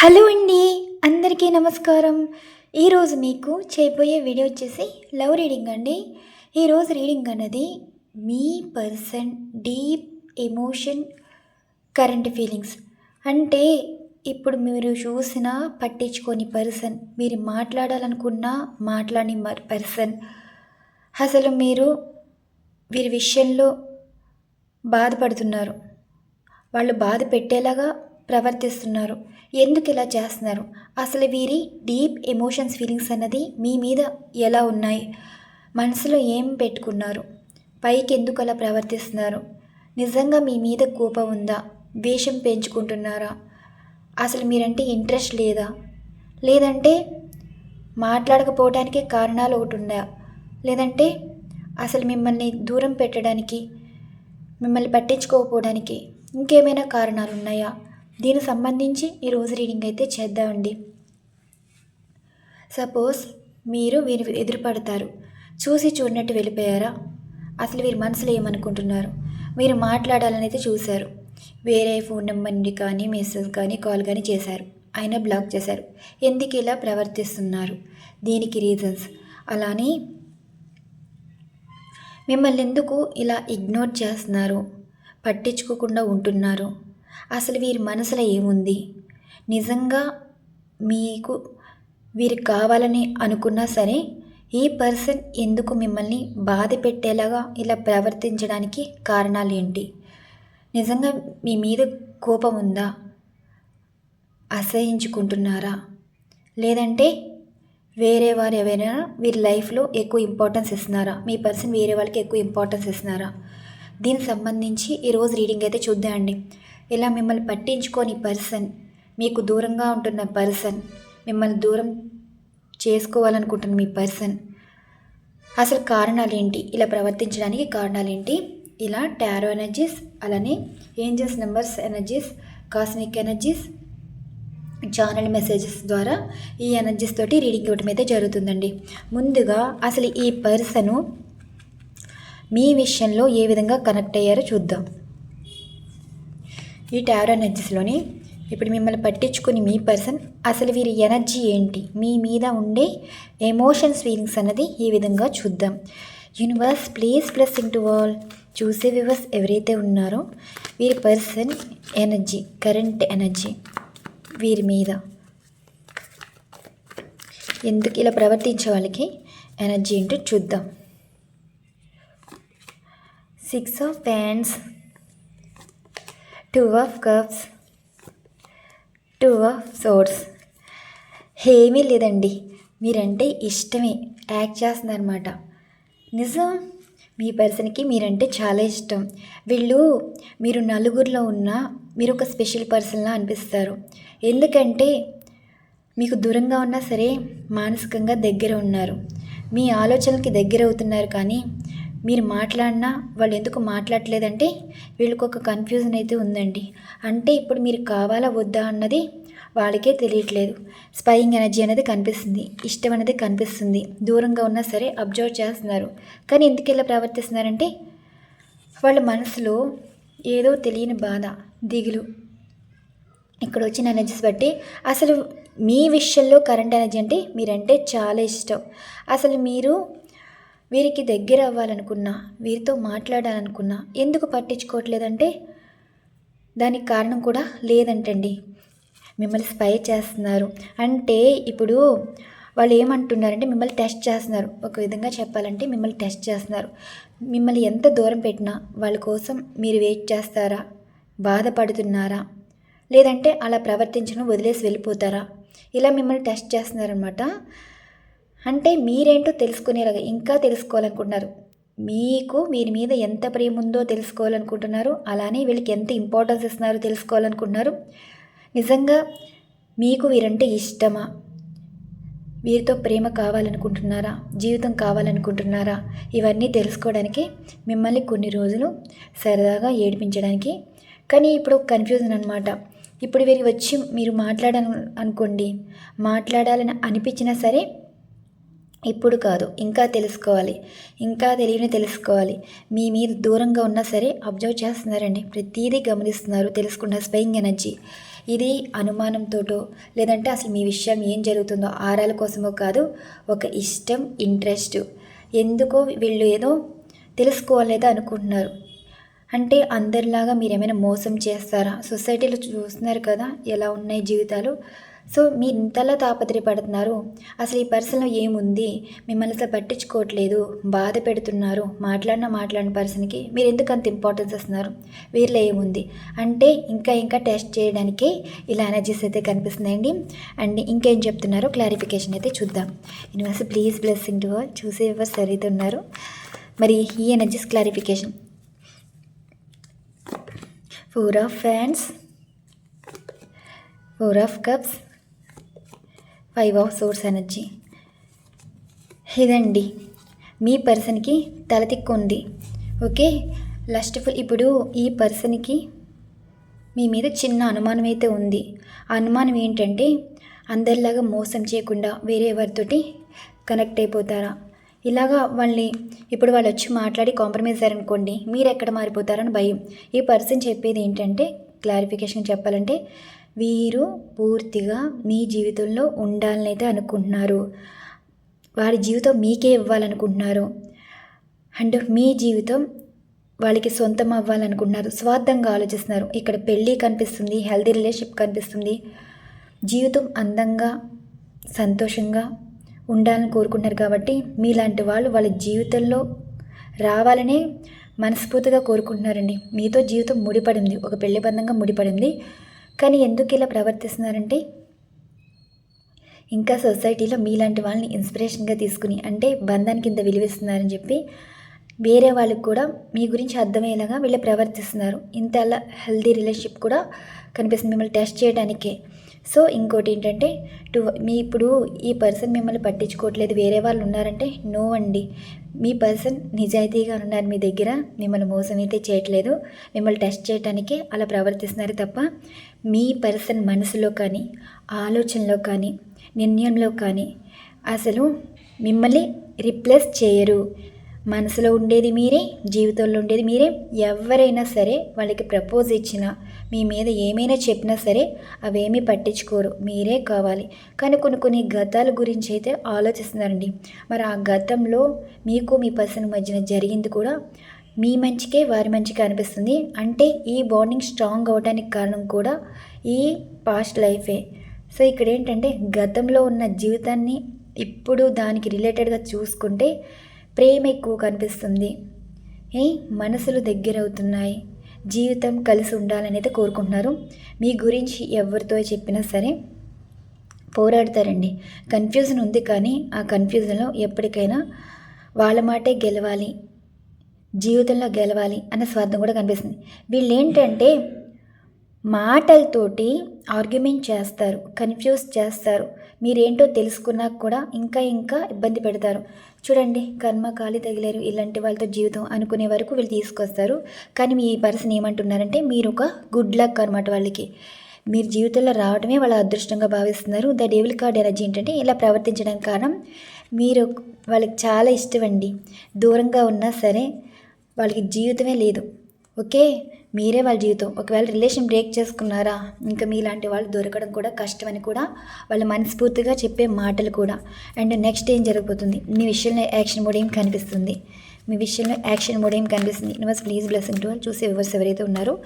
Hello అండి అందరికీ నమస్కారం. ఈరోజు మీకు చేయబోయే వీడియో వచ్చేసి లవ్ రీడింగ్ అండి. ఈరోజు రీడింగ్ అన్నది మీ person deep emotion current feelings. అంటే ఇప్పుడు మీరు చూసిన పట్టించుకొని పర్సన్ మీరు మాట్లాడాలనుకున్న మాట్లాడని పర్సన్. అసలు మీరు వీరి విషయంలో బాధపడుతున్నారు. వాళ్ళు బాధ పెట్టేలాగా ప్రవర్తిస్తున్నారు. ఎందుకు ఇలా చేస్తున్నారు? అసలు వీరి డీప్ ఎమోషన్స్ ఫీలింగ్స్ అన్నది మీ మీద ఎలా ఉన్నాయి? మనసులో ఏం పెట్టుకున్నారు? పైకి ఎందుకు అలా ప్రవర్తిస్తున్నారు? నిజంగా మీ మీద కోపం ఉందా? ద్వేషం పెంచుకుంటున్నారా? అసలు మీరంటే ఇంట్రెస్ట్ లేదా? లేదంటే మాట్లాడకపోవడానికి కారణాలు ఒకటి ఉందా లేదంటే అసలు మిమ్మల్ని దూరం పెట్టడానికి మిమ్మల్ని పట్టించుకోకపోవడానికి ఇంకేమైనా కారణాలు ఉన్నాయా? దీనికి సంబంధించి ఈరోజు రీడింగ్ అయితే చేద్దామండి. సపోజ్ మీరు వీరు ఎదురుపడతారు. చూసి చూడనట్టు వెళ్ళిపోయారా? అసలు వీరి మనసులో ఏమనుకుంటున్నారు? మీరు మాట్లాడాలని అయితే చూశారు. వేరే ఫోన్ నెంబర్ నుండి కానీ మెసేజ్ కానీ కాల్ కానీ చేశారు. అయినా బ్లాక్ చేశారు. ఎందుకు ఇలా ప్రవర్తిస్తున్నారు? దీనికి రీజన్స్ అలానే మిమ్మల్ని ఎందుకు ఇలా ఇగ్నోర్ చేస్తున్నారు? పట్టించుకోకుండా ఉంటున్నారు? అసలు వీరి మనసులో ఏముంది? నిజంగా మీకు వీరికి కావాలని అనుకున్నా సరే ఈ పర్సన్ ఎందుకు మిమ్మల్ని బాధ పెట్టేలాగా ఇలా ప్రవర్తించడానికి కారణాలు ఏంటి? నిజంగా మీ మీద కోపం ఉందా? అసహించుకుంటున్నారా? లేదంటే వేరే వారు ఎవరైనా వీరి లైఫ్లో ఎక్కువ ఇంపార్టెన్స్ ఇస్తున్నారా? మీ పర్సన్ వేరే వాళ్ళకి ఎక్కువ ఇంపార్టెన్స్ ఇస్తున్నారా? దీనికి సంబంధించి ఈరోజు రీడింగ్ అయితే చూద్దామండి. ఇలా మిమ్మల్ని పట్టించుకొని పర్సన్ మీకు దూరంగా ఉంటున్న పర్సన్ మిమ్మల్ని దూరం చేసుకోవాలనుకుంటున్న మీ పర్సన్. అసలు కారణాలు ఏంటి ఇలా ప్రవర్తించడానికి కారణాలు ఏంటి ఇలా టారో ఎనర్జీస్ అలానే angels numbers energies cosmic energies channel messages ద్వారా ఈ ఎనర్జీస్ తోటి రీడింగ్ ఇవ్వటం అయితే జరుగుతుందండి. ముందుగా అసలు ఈ పర్సను మీ విషయంలో ఏ విధంగా కనెక్ట్ అయ్యారో చూద్దాం. ఈ టారో ఎనర్జీస్లోని ఇప్పుడు మిమ్మల్ని పట్టించుకుని మీ పర్సన్ అసలు వీరి ఎనర్జీ ఏంటి? మీ మీద ఉండే ఎమోషన్స్ ఫీలింగ్స్ అన్నది ఈ విధంగా చూద్దాం. Universe please plus to all చూసే వివర్స్ ఎవరైతే ఉన్నారో వీరి పర్సన్ ఎనర్జీ కరెంట్ ఎనర్జీ వీరి మీద. ఎందుకు ఇలా ప్రవర్తించే వాళ్ళకి ఎనర్జీ ఏంటో చూద్దాం. Six of pants two of cups two of swords ఏమీ లేదండి. మీరంటే ఇష్టమే. యాక్ట్ చేస్తుందన్నమాట నిజం మీ పర్సన్కి మీరంటే చాలా ఇష్టం. వీళ్ళు మీరు నలుగురిలో ఉన్న మీరు ఒక స్పెషల్ పర్సన్లా అనిపిస్తారు. ఎందుకంటే మీకు దూరంగా ఉన్నా సరే మానసికంగా దగ్గర ఉన్నారు. మీ ఆలోచనలకి దగ్గర అవుతున్నారు కానీ మీరు మాట్లాడినా వాళ్ళు ఎందుకు మాట్లాడలేదంటే వీళ్ళకి ఒక కన్ఫ్యూజన్ అయితే ఉందండి. అంటే ఇప్పుడు మీరు కావాలా వద్దా అన్నది వాళ్ళకే తెలియట్లేదు. స్పయింగ్ ఎనర్జీ అనేది కనిపిస్తుంది. ఇష్టం అనేది కనిపిస్తుంది. దూరంగా ఉన్నా సరే అబ్జర్వ్ చేస్తున్నారు. కానీ ఎందుకు ఇలా ప్రవర్తిస్తున్నారంటే వాళ్ళ మనసులో ఏదో తెలియని బాధ దిగులు. ఇక్కడ వచ్చిన ఎనర్జీస్ బట్టి అసలు మీ విషయంలో కరెంట్ ఎనర్జీ అంటే మీరంటే చాలా ఇష్టం. అసలు మీరు వీరికి దగ్గర అవ్వాలనుకున్నా వీరితో మాట్లాడాలనుకున్నా ఎందుకు పట్టించుకోవట్లేదంటే దానికి కారణం కూడా లేదంటండి. మిమ్మల్ని స్పై చేస్తున్నారు. అంటే ఇప్పుడు వాళ్ళు ఏమంటున్నారంటే మిమ్మల్ని టెస్ట్ చేస్తున్నారు. ఒక విధంగా చెప్పాలంటే మిమ్మల్ని టెస్ట్ చేస్తున్నారు. మిమ్మల్ని ఎంత దూరం పెట్టినా వాళ్ళ కోసం మీరు వెయిట్ చేస్తారా? బాధపడుతున్నారా? లేదంటే అలా ప్రవర్తించడం వదిలేసి వెళ్ళిపోతారా? ఇలా మిమ్మల్ని టెస్ట్ చేస్తున్నారనమాట అంటే మీరేంటో తెలుసుకునేలాగా ఇంకా తెలుసుకోవాలనుకుంటున్నారు. మీకు మీరు మీద ఎంత ప్రేమ ఉందో తెలుసుకోవాలనుకుంటున్నారు. అలానే వీళ్ళకి ఎంత ఇంపార్టెన్స్ ఇస్తున్నారో తెలుసుకోవాలనుకుంటున్నారు. నిజంగా మీకు వీరంటే ఇష్టమా? వీరితో ప్రేమ కావాలనుకుంటున్నారా? జీవితం కావాలనుకుంటున్నారా? ఇవన్నీ తెలుసుకోవడానికి మిమ్మల్ని కొన్ని రోజులు సరదాగా ఏడిపించడానికి. కానీ ఇప్పుడు కన్ఫ్యూజన్ అనమాట ఇప్పుడు వీరికి వచ్చి మీరు మాట్లాడాలి అనుకోండి మాట్లాడాలని అనిపించినా సరే ఇప్పుడు కాదు ఇంకా తెలుసుకోవాలి. ఇంకా తెలియని తెలుసుకోవాలి. మీ మీద దూరంగా ఉన్నా సరే అబ్జర్వ్ చేస్తున్నారండి. ప్రతిదీ గమనిస్తున్నారు తెలుసుకున్న స్వయింగ్ ఎనర్జీ ఇది అనుమానంతోటో లేదంటే అసలు మీ విషయం ఏం జరుగుతుందో ఆరాల కోసమో కాదు ఒక ఇష్టం ఇంట్రెస్ట్ ఎందుకో వీళ్ళు ఏదో తెలుసుకోవాలేదో అనుకుంటున్నారు. అంటే అందరిలాగా మీరు ఏమైనా మోసం చేస్తారా? సొసైటీలో చూస్తున్నారు కదా ఎలా ఉన్నాయి జీవితాలు? సో మీరు ఇంతలా తాపత్రయపడుతున్నారు. అసలు ఈ పర్సన్లో ఏముంది? మిమ్మల్ని అసలు పట్టించుకోవట్లేదు. బాధ పెడుతున్నారు. మాట్లాడిన మాట్లాడిన పర్సన్కి మీరు ఎందుకు అంత ఇంపార్టెన్స్ ఇస్తున్నారు? వీరిలో ఏముంది? అంటే ఇంకా ఇంకా టెస్ట్ చేయడానికి ఇలా ఎనర్జీస్ అయితే కనిపిస్తున్నాయండి. అండ్ ఇంకేం చెప్తున్నారో క్లారిఫికేషన్ అయితే చూద్దాం. Universe please blessing to all చూసే ఎవరు మరి ఈ energies clarification four of fans four of cups five of swords energy. ఇదండి. మీ పర్సన్కి తల ఉంది ఓకే? లస్ట్ఫుల్ ఇప్పుడు ఈ పర్సన్కి మీ మీద చిన్న అనుమానం అయితే ఉంది. ఆ అనుమానం ఏంటంటే అందరిలాగా మోసం చేయకుండా వేరే ఎవరితోటి కనెక్ట్ అయిపోతారా? ఇలాగా వాళ్ళని ఇప్పుడు వాళ్ళు వచ్చి మాట్లాడి కాంప్రమైజ్ అయ్యారనుకోండి మీరు ఎక్కడ మారిపోతారని భయం. ఈ పర్సన్ చెప్పేది ఏంటంటే క్లారిఫికేషన్ చెప్పాలంటే వీరు పూర్తిగా మీ జీవితంలో ఉండాలని అయితే అనుకుంటున్నారు. వారి జీవితం మీకే ఇవ్వాలనుకుంటున్నారు. అండ్ మీ జీవితం వాళ్ళకి సొంతం అవ్వాలనుకుంటున్నారు. స్వార్థంగా ఆలోచిస్తున్నారు. ఇక్కడ పెళ్ళి కనిపిస్తుంది హెల్దీ రిలేషన్షిప్ కనిపిస్తుంది. జీవితం అందంగా సంతోషంగా ఉండాలని కోరుకుంటారు కాబట్టి మీలాంటి వాళ్ళు వాళ్ళ జీవితంలో రావాలనే మనస్ఫూర్తిగా కోరుకుంటున్నారండి. మీతో జీవితం ముడిపడింది. ఒక పెళ్ళి బంధంగా ముడిపడింది. కానీ ఎందుకు ఇలా ప్రవర్తిస్తున్నారంటే? ఇంకా సొసైటీలో మీలాంటి వాళ్ళని ఇన్స్పిరేషన్గా తీసుకుని అంటే బంధానికి ఇంత విలువిస్తున్నారని చెప్పి వేరే వాళ్ళకి కూడా మీ గురించి అర్థమయ్యేలాగా వీళ్ళు ప్రవర్తిస్తున్నారు. ఇంత అలా హెల్దీ రిలేషన్షిప్ కూడా కనిపిస్తుంది మిమ్మల్ని టెస్ట్ చేయడానికే. సో ఇంకోటి ఏంటంటే టు మీ ఇప్పుడు ఈ పర్సన్ మిమ్మల్ని పట్టించుకోవట్లేదు వేరే వాళ్ళు ఉన్నారంటే నో అండి. మీ పర్సన్ నిజాయితీగా ఉన్నారు మీ దగ్గర. మిమ్మల్ని మోసం అయితే చేయట్లేదు. మిమ్మల్ని టెస్ట్ చేయడానికే అలా ప్రవర్తిస్తున్నారు తప్ప మీ పర్సన్ మనసులో కానీ ఆలోచనలో కానీ నిర్ణయంలో కానీ అసలు మిమ్మల్ని రిప్లేస్ చేయరు. మనసులో ఉండేది మీరే జీవితంలో ఉండేది మీరే. ఎవరైనా సరే వాళ్ళకి ప్రపోజ్ ఇచ్చినా మీ మీద ఏమైనా చెప్పినా సరే అవేమీ పట్టించుకోరు. మీరే కావాలి. కానీ కొన్ని కొన్ని గతాల గురించి అయితే ఆలోచిస్తున్నారండి. మరి ఆ గతంలో మీకు మీ పర్సన్ మధ్యన జరిగింది కూడా మీ మంచికే వారి మంచికే అనిపిస్తుంది. అంటే ఈ బాండింగ్ స్ట్రాంగ్ అవడానికి కారణం కూడా ఈ పాస్ట్ లైఫే. సో ఇక్కడ ఏంటంటే గతంలో ఉన్న జీవితాన్ని ఇప్పుడు దానికి రిలేటెడ్గా చూసుకుంటే ప్రేమ ఎక్కువ కనిపిస్తుంది ఏ మనసులు దగ్గరవుతున్నాయి. జీవితం కలిసి ఉండాలనేది కోరుకుంటున్నారు. మీ గురించి ఎవరితో చెప్పినా సరే పోరాడతారండి. కన్ఫ్యూజన్ ఉంది కానీ ఆ కన్ఫ్యూజన్లో ఎప్పటికైనా వాళ్ళ మాటే గెలవాలి జీవితంలో గెలవాలి అన్న స్వార్థం కూడా కనిపిస్తుంది. వీళ్ళు ఏంటంటే మాటలతోటి ఆర్గ్యుమెంట్ చేస్తారు కన్ఫ్యూజ్ చేస్తారు. మీరేంటో తెలుసుకున్నాక కూడా ఇంకా ఇంకా ఇబ్బంది పెడతారు. చూడండి కర్మ కాలి తగిలేరు ఇలాంటి వాళ్ళతో జీవితం అనుకునే వరకు వీళ్ళు తీసుకొస్తారు. కానీ మీ పర్సన్ ఏమంటున్నారంటే మీరు ఒక గుడ్ లక్ అనమాట వాళ్ళకి. మీరు జీవితంలో రావడమే వాళ్ళ అదృష్టంగా భావిస్తున్నారు. ద డేవిల్ కార్డ్ ఎనర్జీ ఏంటంటే ఇలా ప్రవర్తించడానికి కారణం మీరు వాళ్ళకి చాలా ఇష్టం అండి. దూరంగా ఉన్నా సరే వాళ్ళకి జీవితమే లేదు. ఓకే? మీరే వాళ్ళ జీవితం. ఒకవేళ రిలేషన్ బ్రేక్ చేసుకున్నారా ఇంకా మీలాంటి వాళ్ళు దొరకడం కూడా కష్టమని కూడా వాళ్ళు మనస్ఫూర్తిగా చెప్పే మాటలు కూడా. అండ్ నెక్స్ట్ ఏం జరగబోతుంది? మీ విషయంలో యాక్షన్ మోడ్ ఏం కనిపిస్తుంది? మీ విషయంలో యాక్షన్ మోడ్ ఏం కనిపిస్తుంది? యూనివర్స్ ప్లీజ్ బ్లెస్సింగ్ టు చూసే వివర్స్ ఎవరైతే ఉన్నారో.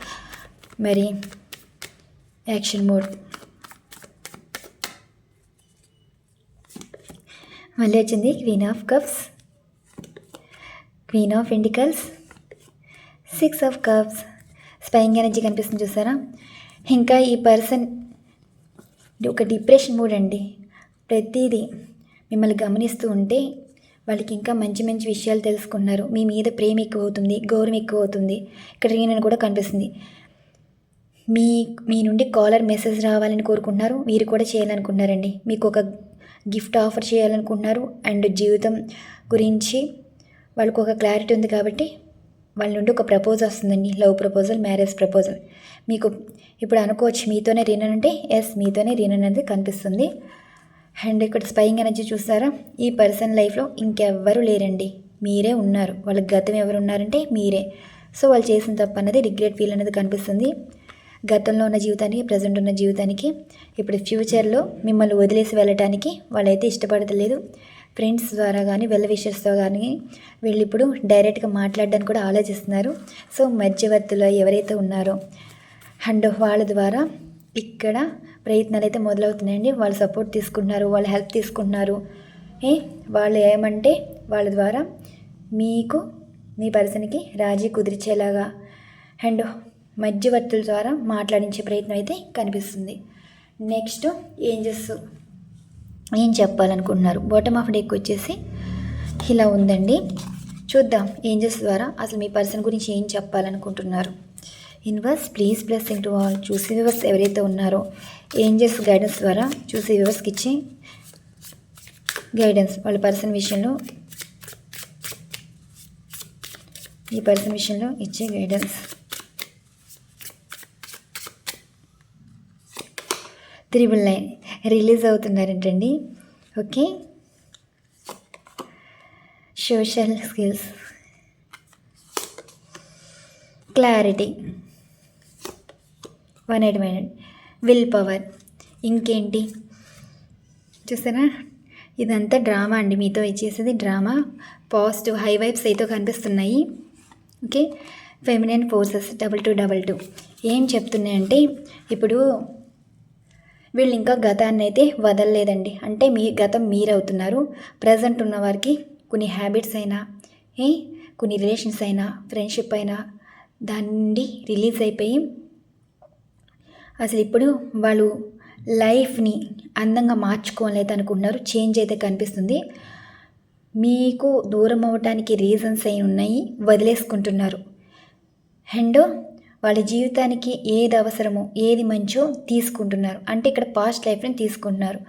మరి యాక్షన్ మోడ్ మళ్ళీ వచ్చింది queen of cups queen of ఇండికల్స్ six of cups spying energy కనిపిస్తుంది చూసారా? ఇంకా ఈ పర్సన్ ఒక డిప్రెషన్ మూడ్ అండి. ప్రతిదీ మిమ్మల్ని గమనిస్తూ ఉంటే వాళ్ళకి ఇంకా మంచి మంచి విషయాలు తెలుసుకున్నారు. మీ మీద ప్రేమ ఎక్కువ అవుతుంది గౌరవం ఎక్కువ అవుతుంది ఇక్కడ నేను కూడా కనిపిస్తుంది. మీ మీ నుండి కాలర్ మెసేజ్ రావాలని కోరుకుంటున్నారు. మీరు కూడా చేయాలనుకుంటున్నారండి. మీకు ఒక గిఫ్ట్ ఆఫర్ చేయాలనుకుంటున్నారు. అండ్ జీవితం గురించి వాళ్ళకు ఒక క్లారిటీ ఉంది కాబట్టి వాళ్ళ నుండి ఒక ప్రపోజల్ వస్తుందండి. లవ్ ప్రపోజల్ మ్యారేజ్ ప్రపోజల్ మీకు ఇప్పుడు అనుకోవచ్చు మీతోనే రీనన్ అంటే ఎస్ మీతోనే రీనన్ అనేది కనిపిస్తుంది. అండ్ ఇక్కడ స్పైయింగ్ ఎనర్జీ చూసారా? ఈ పర్సన్ లైఫ్లో ఇంకెవ్వరూ లేరండి. మీరే ఉన్నారు. వాళ్ళ గతం ఎవరు ఉన్నారంటే మీరే. సో వాళ్ళు చేసిన తప్పు అన్నది రిగ్రెట్ ఫీల్ అనేది కనిపిస్తుంది. గతంలో ఉన్న జీవితానికి ప్రజెంట్ ఉన్న జీవితానికి ఇప్పుడు ఫ్యూచర్లో మిమ్మల్ని వదిలేసి వెళ్ళటానికి వాళ్ళైతే ఇష్టపడతలేదు. ఫ్రెండ్స్ ద్వారా కానీ వెల్ విషర్స్తో కానీ వీళ్ళు ఇప్పుడు డైరెక్ట్గా మాట్లాడడానికి కూడా ఆలోచిస్తున్నారు. సో మధ్యవర్తులు ఎవరైతే ఉన్నారో అండ్ వాళ్ళ ద్వారా ఇక్కడ ప్రయత్నాలు అయితే మొదలవుతున్నాయండి. వాళ్ళు సపోర్ట్ తీసుకుంటున్నారు వాళ్ళు హెల్ప్ తీసుకుంటున్నారు. ఏ వాళ్ళు ఏమంటే వాళ్ళ ద్వారా మీకు మీ పర్సన్కి రాజీ కుదిర్చేలాగా అండ్ మధ్యవర్తుల ద్వారా మాట్లాడించే ప్రయత్నం అయితే కనిపిస్తుంది. నెక్స్ట్ ఏంజెస్ ఏం చెప్పాలనుకుంటున్నారు? బాటమ్ ఆఫ్ డెక్ వచ్చేసి ఇలా ఉందండి. చూద్దాం ఏంజెస్ ద్వారా అసలు మీ పర్సన్ గురించి ఏం చెప్పాలనుకుంటున్నారు? Universe please blessing to all చూసి వ్యూవర్స్ ఎవరైతే ఉన్నారో ఏంజెస్ గైడెన్స్ ద్వారా? చూసి వ్యూవర్స్కి ఇచ్చే గైడెన్స్ వాళ్ళ పర్సన్ విషయంలో ఈ పర్సన్ విషయంలో ఇచ్చే guidance triple nine release అవుతున్నారంటండి. Okay. Social skills clarity one eight mind will power ఇంకేంటి? చూసారా? ఇదంతా డ్రామా అండి. మీతో ఇచ్చేసేది డ్రామా. పాజిటివ్ హై వైబ్స్ అయితే కనిపిస్తున్నాయి. Okay. Feminine forces double two double two ఏం చెప్తున్నాయంటే ఇప్పుడు వీళ్ళు ఇంకా గతాన్ని అయితే వదలలేదండి. అంటే మీ గతం మీరవుతున్నారు. ప్రజెంట్ ఉన్నవారికి కొన్ని హ్యాబిట్స్ అయినా ఏ కొన్ని రిలేషన్స్ అయినా ఫ్రెండ్షిప్ అయినా దాని నుండి రిలీజ్ అయిపోయి అసలు ఇప్పుడు వాళ్ళు లైఫ్ని అందంగా మార్చుకోలేదు అనుకుంటున్నారు చేంజ్ అయితే కనిపిస్తుంది. మీకు దూరం అవ్వటానికి రీజన్స్ అయి ఉన్నాయి వదిలేసుకుంటున్నారు. అండ్ వాళ్ళ జీవితానికి ఏది అవసరమో ఏది మంచో తీసుకుంటున్నారు. అంటే ఇక్కడ పాస్ట్ లైఫ్ని తీసుకుంటున్నారు.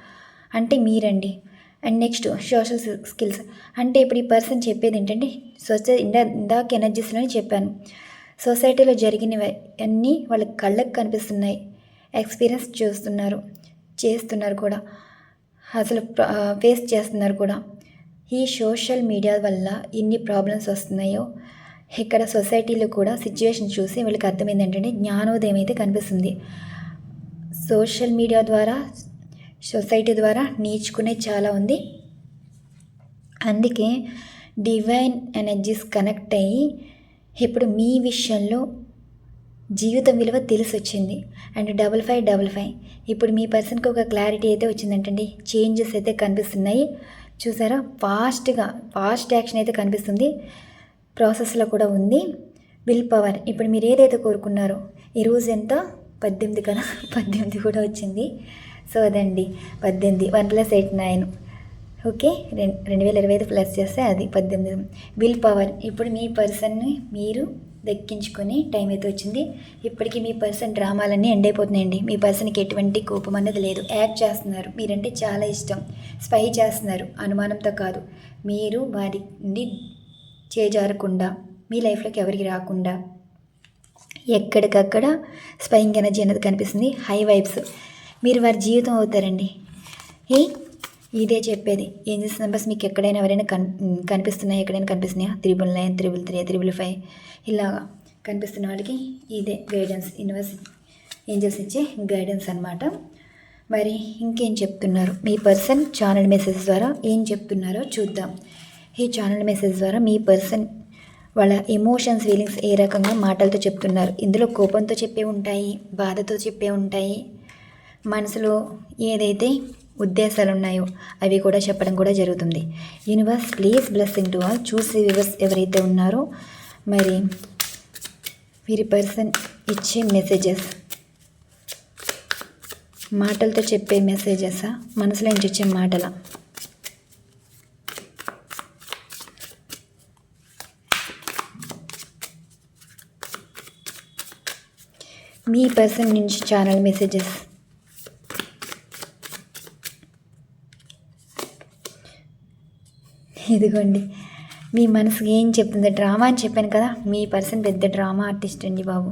అంటే మీరండి. అండ్ నెక్స్ట్ సోషల్ స్కిల్స్ అంటే ఇప్పుడు ఈ పర్సన్ చెప్పేది ఏంటంటే స్వచ్ఛ ఇందా ఇందాక ఎనర్జీస్లోనే చెప్పాను. సొసైటీలో జరిగినవి అన్నీ వాళ్ళ కళ్ళకు కనిపిస్తున్నాయి. ఎక్స్పీరియన్స్ చూస్తున్నారు. చేస్తున్నారు కూడా. అసలు ఫేస్ చేస్తున్నారు కూడా. ఈ సోషల్ మీడియా వల్ల ఎన్ని ప్రాబ్లమ్స్ వస్తున్నాయో ఇక్కడ సొసైటీలో కూడా సిచ్యువేషన్ చూసి వీళ్ళకి అర్థమైంది ఏంటంటే జ్ఞానోదయం అయితే కనిపిస్తుంది. సోషల్ మీడియా ద్వారా సొసైటీ ద్వారా నేర్చుకునే చాలా ఉంది. అందుకే డివైన్ ఎనర్జీస్ కనెక్ట్ అయ్యి ఇప్పుడు మీ విషయంలో జీవితం విలువ తెలిసి వచ్చింది and double five double five. ఇప్పుడు మీ పర్సన్కి ఒక క్లారిటీ అయితే వచ్చిందంటండి. చేంజెస్ అయితే కనిపిస్తున్నాయి. చూసారా? ఫాస్ట్గా ఫాస్ట్ యాక్షన్ అయితే కనిపిస్తుంది. ప్రాసెస్లో కూడా ఉంది. విల్ పవర్ ఇప్పుడు మీరు ఏదైతే కోరుకున్నారో ఈరోజు ఎంత? పద్దెనిమిది కదా పద్దెనిమిది కూడా వచ్చింది. సో అదండి. పద్దెనిమిది. One plus eight nine. Okay? రెండు రెండు వేల ఇరవై ఐదు ప్లస్ చేస్తే అది పద్దెనిమిది. విల్ పవర్ ఇప్పుడు మీ పర్సన్ని మీరు దక్కించుకొని టైం అయితే వచ్చింది. ఇప్పటికీ మీ పర్సన్ డ్రామాలన్నీ ఎండ్ అయిపోతున్నాయండి. మీ పర్సన్కి ఎటువంటి కోపం అన్నది లేదు. యాక్ట్ చేస్తున్నారు. మీరంటే చాలా ఇష్టం. స్పై చేస్తున్నారు. అనుమానంతో కాదు. మీరు వారి నుండి చేజారకుండా మీ లైఫ్లోకి ఎవరికి రాకుండా ఎక్కడికక్కడ స్పైయింగ్ ఎనర్జీ అనేది కనిపిస్తుంది. High vibes. మీరు వారి జీవితం అవుతారండి. ఏ? ఇదే చెప్పేది. ఏంజెస్ నెంబర్స్ మీకు ఎక్కడైనా ఎవరైనా కన్ కనిపిస్తున్నాయి? ఎక్కడైనా కనిపిస్తున్నాయా? Triple nine triple three triple five. ఇలాగా కనిపిస్తున్న వాళ్ళకి ఇదే గైడెన్స్. యూనివర్స్ ఏంజెస్ ఇచ్చే గైడెన్స్ అనమాట మరి ఇంకేం చెప్తున్నారు? మీ పర్సన్ ఛానల్ మెసేజ్ ద్వారా ఏం చెప్తున్నారో చూద్దాం. ఈ ఛానల్ మెసేజ్ ద్వారా మీ పర్సన్ వాళ్ళ ఎమోషన్స్ ఫీలింగ్స్ ఏ రకంగా మాటలతో చెప్తున్నారు. ఇందులో కోపంతో చెప్పే ఉంటాయి బాధతో చెప్పే ఉంటాయి. మనసులో ఏదైతే ఉద్దేశాలు ఉన్నాయో అవి కూడా చెప్పడం కూడా జరుగుతుంది. Universe please blessing to all చూసి వివర్స్ ఎవరైతే ఉన్నారో మరి వీరి పర్సన్ ఇచ్చే మెసేజెస్ మాటలతో చెప్పే మెసేజెసా మనసులో నుంచి ఇచ్చే మాటల? మీ పర్సన్ నుంచి ఛానల్ మెసేజెస్ ఇదిగోండి మీ మనసుకి ఏం చెప్తుంది? డ్రామా అని చెప్పాను కదా మీ పర్సన్ పెద్ద డ్రామా ఆర్టిస్ట్ అండి బాబు.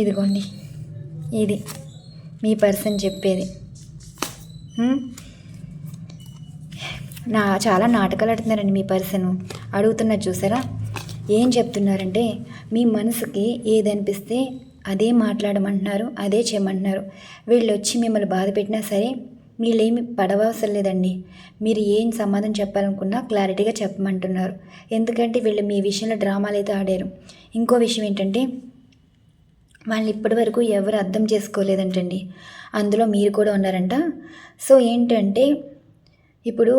ఇదిగోండి ఇది మీ పర్సన్ చెప్పేది. నా చాలా నాటకాలు ఆడుతున్నారండి మీ పర్సన్ అడుగుతున్నారు చూసారా? ఏం చెప్తున్నారంటే మీ మనసుకి ఏది అనిపిస్తే అదే మాట్లాడమంటున్నారు అదే చేయమంటున్నారు. వీళ్ళు వచ్చి మిమ్మల్ని బాధ పెట్టినా సరే వీళ్ళేమి పడవసరం లేదండి. మీరు ఏం సమాధానం చెప్పాలనుకున్నా క్లారిటీగా చెప్పమంటున్నారు. ఎందుకంటే వీళ్ళు మీ విషయంలో డ్రామాలు అయితే ఆడారు. ఇంకో విషయం ఏంటంటే వాళ్ళు ఇప్పటి వరకు ఎవరు అర్థం చేసుకోలేదంటండి. అందులో మీరు కూడా ఉన్నారంట. సో ఏంటంటే ఇప్పుడు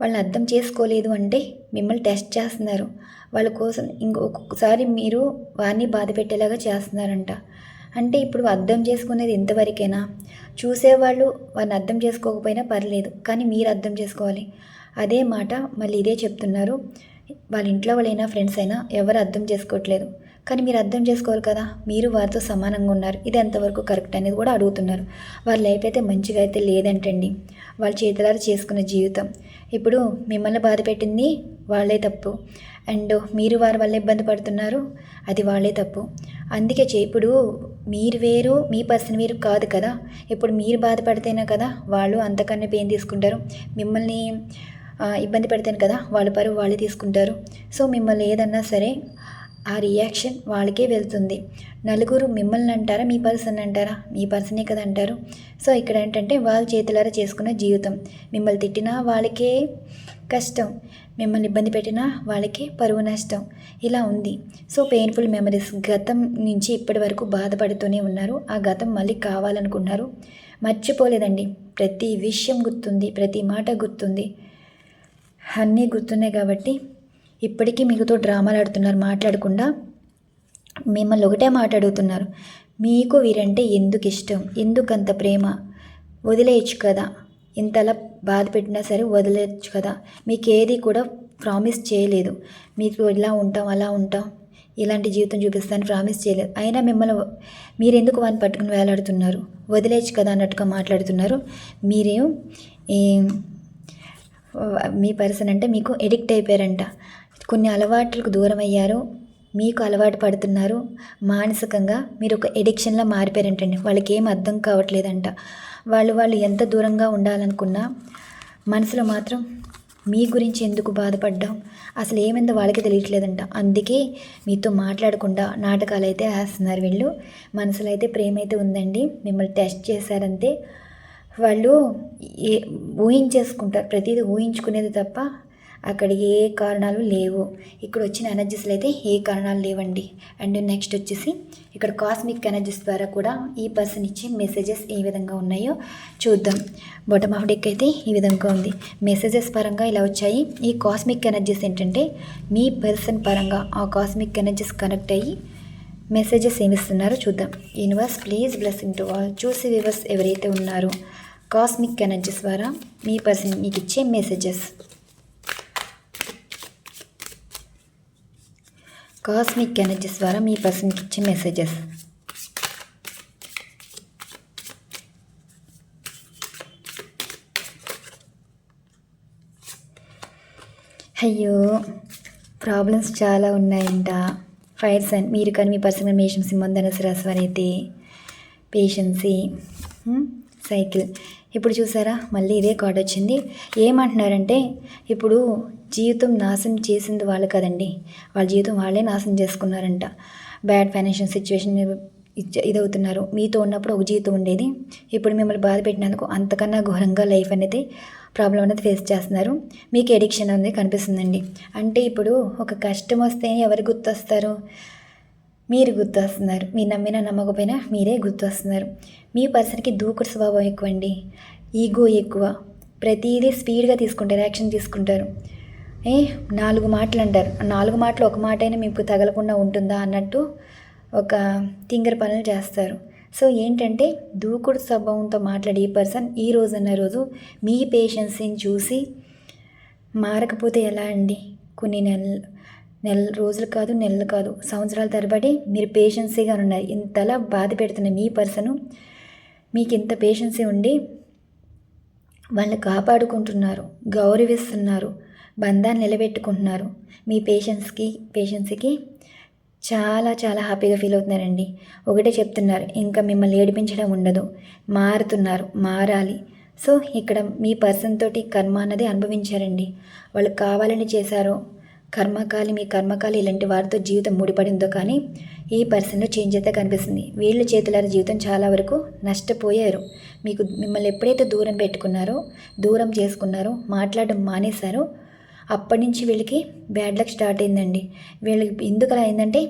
వాళ్ళని అర్థం చేసుకోలేదు అంటే మిమ్మల్ని టెస్ట్ చేస్తున్నారు. వాళ్ళ కోసం ఇంకొకసారి మీరు వారిని బాధ పెట్టేలాగా చేస్తున్నారంట. అంటే ఇప్పుడు అర్థం చేసుకునేది ఇంతవరకేనా? చూసేవాళ్ళు వారిని అర్థం చేసుకోకపోయినా పర్లేదు కానీ మీరు అర్థం చేసుకోవాలి. అదే మాట మళ్ళీ ఇదే చెప్తున్నారు. వాళ్ళ ఇంట్లో వాళ్ళైనా ఫ్రెండ్స్ అయినా ఎవరు అర్థం చేసుకోవట్లేదు. కానీ మీరు అర్థం చేసుకోవాలి కదా మీరు వారితో సమానంగా ఉన్నారు. ఇది ఎంతవరకు కరెక్ట్ అనేది కూడా అడుగుతున్నారు. వాళ్ళ లైఫ్ అయితే మంచిగా అయితే లేదంటండి. వాళ్ళ చేతులారా చేసుకున్న జీవితం. ఇప్పుడు మిమ్మల్ని బాధ పెట్టింది వాళ్ళే తప్పు. అండ్ మీరు వారి వల్ల ఇబ్బంది పడుతున్నారు అది వాళ్ళే తప్పు. అందుకే చే ఇప్పుడు మీరు వేరు మీ పర్సన్ వేరు కాదు కదా. ఇప్పుడు మీరు బాధపడితేనే కదా వాళ్ళు అంతకన్నా పెయిన్ తీసుకుంటారు? మిమ్మల్ని ఇబ్బంది పెడితేనే కదా వాళ్ళ పరువు వాళ్ళే తీసుకుంటారు. సో మిమ్మల్ని ఏదన్నా సరే ఆ రియాక్షన్ వాళ్ళకే వెళ్తుంది. నలుగురు మిమ్మల్ని అంటారా మీ పర్సన్ అంటారా? మీ పర్సనే కదా అంటారు. సో ఇక్కడ ఏంటంటే వాళ్ళ చేతులారా చేసుకున్న జీవితం. మిమ్మల్ని తిట్టినా వాళ్ళకే కష్టం. మిమ్మల్ని ఇబ్బంది పెట్టినా వాళ్ళకే పరువు నష్టం. ఇలా ఉంది. సో పెయిన్ఫుల్ మెమరీస్ గతం నుంచి ఇప్పటి వరకు బాధపడుతూనే ఉన్నారు. ఆ గతం మళ్ళీ కావాలనుకున్నారు మర్చిపోలేదండి. ప్రతి విషయం గుర్తుంది. ప్రతి మాట గుర్తుంది. అన్నీ గుర్తున్నాయి కాబట్టి ఇప్పటికీ మీతో డ్రామాలు ఆడుతున్నారు మాట్లాడకుండా మిమ్మల్ని ఒకటే మాట్లాడుతున్నారు మీకు వీరంటే ఎందుకు ఇష్టం ఎందుకు అంత ప్రేమ? వదిలేయచ్చు కదా. ఇంతలా బాధ పెట్టినా సరే వదిలేయచ్చు కదా. మీకు ఏది కూడా ప్రామిస్ చేయలేదు. మీకు ఇలా ఉంటాం అలా ఉంటాం. ఇలాంటి జీవితం చూపిస్తాను ప్రామిస్ చేయలేదు. అయినా మిమ్మల్ని మీరు ఎందుకు వాడిని పట్టుకుని వేలాడుతున్నారు? వదిలేయచ్చు కదా అన్నట్టుగా మాట్లాడుతున్నారు. మీరేం మీ పర్సన్ అంటే మీకు ఎడిక్ట్ అయిపోయారంట. కొన్ని అలవాట్లకు దూరం అయ్యారు మీకు అలవాటు పడుతున్నారు. మానసికంగా మీరు ఒక ఎడిక్షన్లా మారిపోయారంటండి. వాళ్ళకి ఏం అర్థం కావట్లేదంట. వాళ్ళు వాళ్ళు ఎంత దూరంగా ఉండాలనుకున్నా మనసులో మాత్రం మీ గురించి ఎందుకు బాధపడ్డాం? అసలు ఏమైందో వాళ్ళకి తెలియట్లేదంట. అందుకే మీతో మాట్లాడకుండా నాటకాలు అయితే వేస్తున్నారు వీళ్ళు. మనసులో అయితే ప్రేమ అయితే ఉందండి. మిమ్మల్ని టెస్ట్ చేశారంతే. వాళ్ళు ఏ ఊహించేసుకుంటారు. ప్రతిదీ ఊహించుకునేది తప్ప అక్కడ ఏ కారణాలు లేవు. ఇక్కడ వచ్చిన ఎనర్జీస్లో అయితే ఏ కారణాలు లేవండి. అండ్ నెక్స్ట్ వచ్చేసి ఇక్కడ కాస్మిక్ ఎనర్జీస్ ద్వారా కూడా ఈ పర్సన్ ఇచ్చే మెసేజెస్ ఏ విధంగా ఉన్నాయో చూద్దాం. బాటమ్ ఆఫ్ డెక్ అయితే ఈ విధంగా ఉంది. మెసేజెస్ పరంగా ఇలా వచ్చాయి. ఈ కాస్మిక్ ఎనర్జీస్ ఏంటంటే మీ పర్సన్ పరంగా ఆ కాస్మిక్ ఎనర్జీస్ కనెక్ట్ అయ్యి మెసేజెస్ ఏమిస్తున్నారో చూద్దాం. Universe please blessing to all చూసి వివర్స్ ఎవరైతే ఉన్నారో కాస్మిక్ ఎనర్జీస్ ద్వారా మీ పర్సన్ మీకు ఇచ్చే మెసేజెస్ కాస్మిక్ ఎనర్జీస్ ద్వారా మీ పర్సన్కి ఇచ్చే మెసేజెస్ అయ్యో ప్రాబ్లమ్స్ చాలా ఉన్నాయంట. ఫైర్ సైన్ మీరు కానీ మీ పర్సన్ మేషం సింహం ధనుసు రాశి వారైతే పేషెన్సీ సైకిల్ ఇప్పుడు చూసారా? మళ్ళీ ఇదే కార్డ్ వచ్చింది. ఏమంటున్నారంటే ఇప్పుడు జీవితం నాశనం చేసింది వాళ్ళు కదండి. వాళ్ళ జీవితం వాళ్ళే నాశనం చేసుకున్నారంట. బ్యాడ్ ఫైనాన్షియల్ సిచ్యువేషన్ ఇదవుతున్నారు. మీతో ఉన్నప్పుడు ఒక జీవితం ఉండేది. ఇప్పుడు మిమ్మల్ని బాధ పెట్టినందుకు అంతకన్నా ఘోరంగా లైఫ్ అనేది ప్రాబ్లం అనేది ఫేస్ చేస్తున్నారు. మీకు ఎడిక్షన్ అనేది కనిపిస్తుందండి. అంటే ఇప్పుడు ఒక కష్టం వస్తే ఎవరు గుర్తొస్తారు? మీరు గుర్తొస్తున్నారు. మీరు నమ్మినా నమ్మకపోయినా మీరే గుర్తొస్తున్నారు. మీ పర్సన్కి దూకుడు స్వభావం ఎక్కువ అండి ఈగో ఎక్కువ. ప్రతిదీ స్పీడ్గా తీసుకుంటారు యాక్షన్ తీసుకుంటారు. ఏ నాలుగు మాటలు అంటారు. నాలుగు మాటలు ఒక మాట అయినా మీకు తగలకుండా ఉంటుందా అన్నట్టు ఒక తింగర పనులు చేస్తారు. సో ఏంటంటే దూకుడు స్వభావంతో మాట్లాడే ఈ పర్సన్ ఈ రోజు అన్న రోజు మీ పేషెన్సీని చూసి మారకపోతే ఎలా అండి? కొన్ని నెలలు నెల రోజులు కాదు నెలలు కాదు సంవత్సరాల తరబడి మీరు పేషెన్సీగా ఉన్నారు ఇంతలా బాధ పెడుతున్న మీ పర్సను మీకు ఇంత పేషెన్సీ ఉండి వాళ్ళని కాపాడుకుంటున్నారు గౌరవిస్తున్నారు బంధాన్ని నిలబెట్టుకుంటున్నారు. మీ పేషెన్స్కి పేషెన్సీకి చాలా చాలా హ్యాపీగా ఫీల్ అవుతున్నారండి. ఒకటే చెప్తున్నారు ఇంకా మిమ్మల్ని ఏడిపించడం ఉండదు. మారుతున్నారు మారాలి. సో ఇక్కడ మీ పర్సన్ తోటి కర్మ అన్నది అనుభవించారండి. వాళ్ళు కావాలని చేశారో కర్మకాలి మీ కర్మకాలి ఇలాంటి వారితో జీవితం ముడిపడిందో కానీ ఈ పర్సన్లో చేంజ్ అయితే కనిపిస్తుంది. వీళ్ళ చేతులార జీవితం చాలా వరకు నష్టపోయారు. మీకు మిమ్మల్ని ఎప్పుడైతే దూరం పెట్టుకున్నారో దూరం చేసుకున్నారో మాట్లాడడం మానేశారో అప్పటి నుంచి వీళ్ళకి బ్యాడ్ లక్ స్టార్ట్ అయిందండి. వీళ్ళకి ఎందుకు అలా అయిందంటే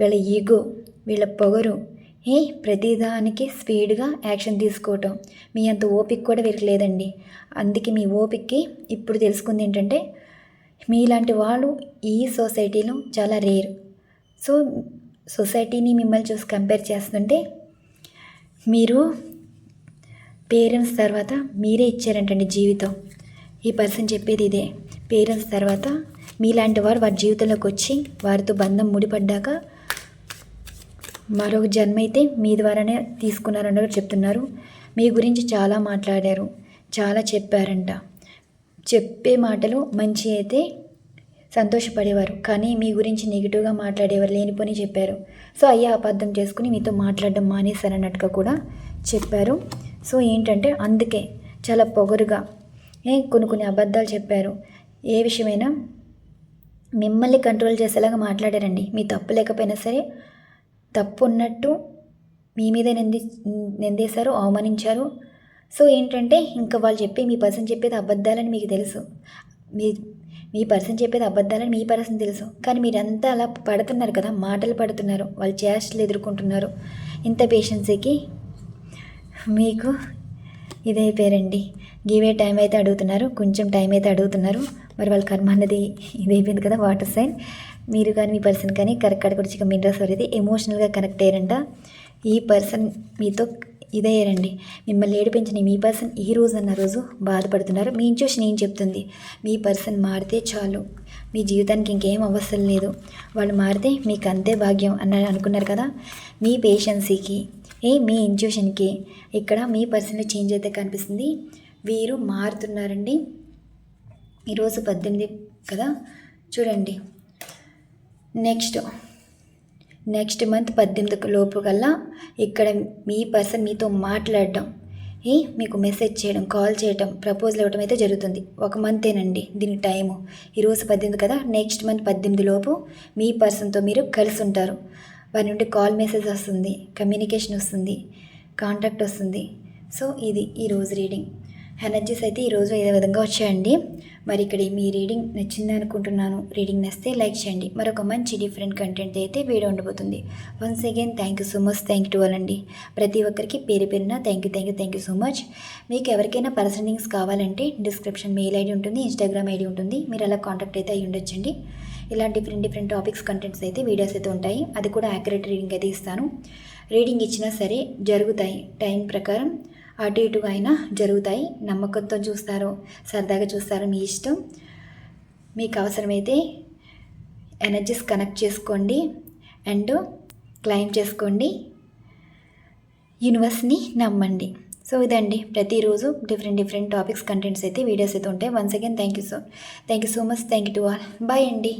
వీళ్ళ ఈగో వీళ్ళ పొగరు ఏ ప్రతిదానికి స్పీడ్గా యాక్షన్ తీసుకోవటం. మీ అంత ఓపిక కూడా వీరికి లేదండి. అందుకే మీ ఓపిక్కి ఇప్పుడు తెలుసుకుంది ఏంటంటే మీలాంటి వాళ్ళు ఈ సొసైటీలో చాలా రేర్. సో సొసైటీని మిమ్మల్ని చూసి కంపేర్ చేస్తుంటే మీరు పేరెంట్స్ తర్వాత మీరే ఇచ్చారంటండి జీవితం. ఈ పర్సన్ చెప్పేది ఇదే. పేరెంట్స్ తర్వాత మీలాంటి వారు వారి జీవితంలోకి వచ్చి వారితో బంధం ముడిపడ్డాక మరొక జన్మ అయితే మీ ద్వారానే తీసుకున్నారన్నట్టు చెప్తున్నారు. మీ గురించి చాలా మాట్లాడారు. చాలా చెప్పారంట. చెప్పే మాటలు మంచి అయితే సంతోషపడేవారు. కానీ మీ గురించి నెగిటివ్గా మాట్లాడేవారు లేనిపోని చెప్పారు. సో అయ్యా అబద్ధం చేసుకుని మీతో మాట్లాడడం మానేశారన్నట్టుగా కూడా చెప్పారు. సో ఏంటంటే అందుకే చాలా పొగరుగా ఏ కొన్ని కొన్ని అబద్ధాలు చెప్పారు. ఏ విషయమైనా మిమ్మల్ని కంట్రోల్ చేసేలాగా మాట్లాడారండి. మీ తప్పు లేకపోయినా సరే తప్పు ఉన్నట్టు మీ మీద నింది నిందేశారు అవమానించారు. సో ఏంటంటే ఇంకా వాళ్ళు చెప్పే మీ పర్సన్ చెప్పేది అబద్ధాలని మీకు తెలుసు. మీ మీ పర్సన్ చెప్పేది అబద్ధాలని మీ పర్సన్ తెలుసు. కానీ మీరంతా అలా పడుతున్నారు కదా మాటలు పడుతున్నారు. వాళ్ళు చేష్టలు ఎదుర్కొంటున్నారు. ఇంత పేషెన్సీకి మీకు ఇదైపోయారండి. గివే టైం అయితే అడుగుతున్నారు. కొంచెం టైం అయితే అడుగుతున్నారు. మరి వాళ్ళ కర్మ అన్నది ఇదైపోయింది కదా వాటర్ సైన్ మీరు కానీ మీ పర్సన్ కానీ కరెక్ట్ వచ్చి మినరల్స్ అయితే ఎమోషనల్గా కనెక్ట్ అయ్యారంట. ఈ పర్సన్ మీతో ఇదయ్యారండి మిమ్మల్ని ఏడిపించిన మీ పర్సన్ ఈ రోజు అన్న రోజు బాధపడుతున్నారు. మీ ఇంట్యూషన్ ఏం చెప్తుంది? మీ పర్సన్ మారితే చాలు. మీ జీవితానికి ఇంకేం అవసరం లేదు. వాళ్ళు మారితే మీకు అంతే భాగ్యం అని అనుకున్నారు కదా? మీ పేషెన్సీకి ఏ మీ ఇంట్యూషన్కి ఇక్కడ మీ పర్సన్లో చేంజ్ అయితే కనిపిస్తుంది. వీరు మారుతున్నారండి. ఈరోజు పద్దెనిమిది కదా? చూడండి. నెక్స్ట్. నెక్స్ట్ మంత్ పద్దెనిమిది లోపు కల్లా ఇక్కడ మీ పర్సన్ మీతో మాట్లాడడం ఏ మీకు మెసేజ్ చేయడం కాల్ చేయడం ప్రపోజల్ ఇవ్వడం అయితే జరుగుతుంది. ఒక మంతేనండి దీని టైము ఈరోజు పద్దెనిమిది కదా నెక్స్ట్ మంత్ పద్దెనిమిది లోపు మీ పర్సన్తో మీరు కలిసి ఉంటారు. వారి నుండి కాల్ మెసేజ్ వస్తుంది కమ్యూనికేషన్ వస్తుంది కాంటాక్ట్ వస్తుంది. సో ఇది ఈరోజు రీడింగ్ ఎనర్జీస్ అయితే ఈరోజు ఇదే విధంగా వచ్చాయండి? మరి ఇక్కడ మీ రీడింగ్ నచ్చింది అనుకుంటున్నాను. రీడింగ్ నచ్చితే లైక్ చేయండి. మరొక మంచి డిఫరెంట్ కంటెంట్ అయితే వీడియో ఉండబోతుంది. Once again thank you so much thank you అండి. ప్రతి ఒక్కరికి పేరు పేరున thank you thank you thank you so much మీకు ఎవరికైనా పర్సనింగ్స్ కావాలంటే డిస్క్రిప్షన్ మెయిల్ ఐడి ఉంటుంది ఇన్స్టాగ్రామ్ ఐడి ఉంటుంది. మీరు అలా కాంటాక్ట్ అయితే అయ్యి ఉండొచ్చండి. ఇలా డిఫరెంట్ డిఫరెంట్ టాపిక్స్ కంటెంట్స్ అయితే వీడియోస్ అయితే ఉంటాయి. అది కూడా యాక్యురేట్ రీడింగ్ అయితే ఇస్తాను. రీడింగ్ ఇచ్చినా సరే జరుగుతాయి. టైం ప్రకారం అటు ఇటుగా అయినా జరుగుతాయి. నమ్మకంతో చూస్తారు. సరదాగా చూస్తారు మీ ఇష్టం. మీకు అవసరమైతే ఎనర్జీస్ కనెక్ట్ చేసుకోండి. అండ్ క్లైమ్ చేసుకోండి. యూనివర్స్ని నమ్మండి. సో ఇదండి. ప్రతిరోజు డిఫరెంట్ డిఫరెంట్ టాపిక్స్ కంటెంట్స్ అయితే వీడియోస్ అయితే ఉంటాయి once again thank you so thank you so much thank you to all bye అండి.